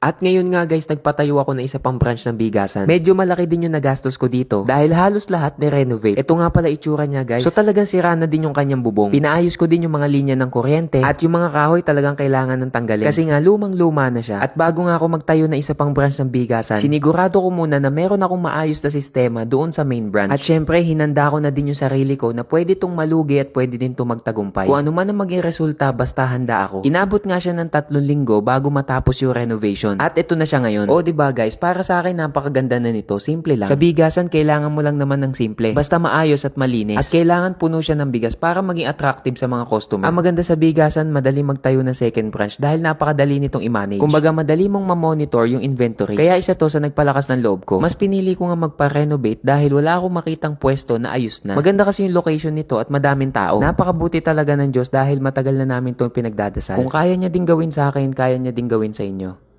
At ngayon nga guys, nagpatayo ako ng isa pang branch ng bigasan. Medyo malaki din yung nagastos ko dito dahil halos lahat ni-renovate. Ito nga pala itsura niya guys. So talagang sira na din yung kanyang bubong. Pinaayos ko din yung mga linya ng kuryente at yung mga kahoy talagang kailangan ng tanggalin. Kasi nga lumang luma na siya. At bago nga ako magtayo ng isa pang branch ng bigasan, sinigurado ko muna na meron akong maayos na sistema doon sa main branch. At syempre, hinanda ko na din yung sarili ko na pwede tong malugi at pwede din tong magtagumpay. Kung ano man ang maging resulta, basta handa ako. Inabot nga siya ng tatlong linggo bago matapos yung renovation. At ito na siya ngayon. O, di ba guys, para sa akin napakaganda na nito. Simple lang. Sa bigasan, kailangan mo lang naman ng simple. Basta maayos at malinis. At kailangan puno siya ng bigas para maging attractive sa mga customer. Ang maganda sa bigasan, madali magtayo ng second branch dahil napakadali nitong i-manage. Kumbaga, madali mong ma-monitor yung inventories. Kaya isa to sa nagpalakas ng loob ko. Mas pinili ko nga magpa-renovate dahil wala akong makitang pwesto na ayos na. Maganda kasi yung location nito at madaming tao. Napakabuti talaga ng Diyos dahil matagal na namin itong pinagdadasal. Kung kaya niya ding gawin sa akin, kaya niya ding gawin sa inyo.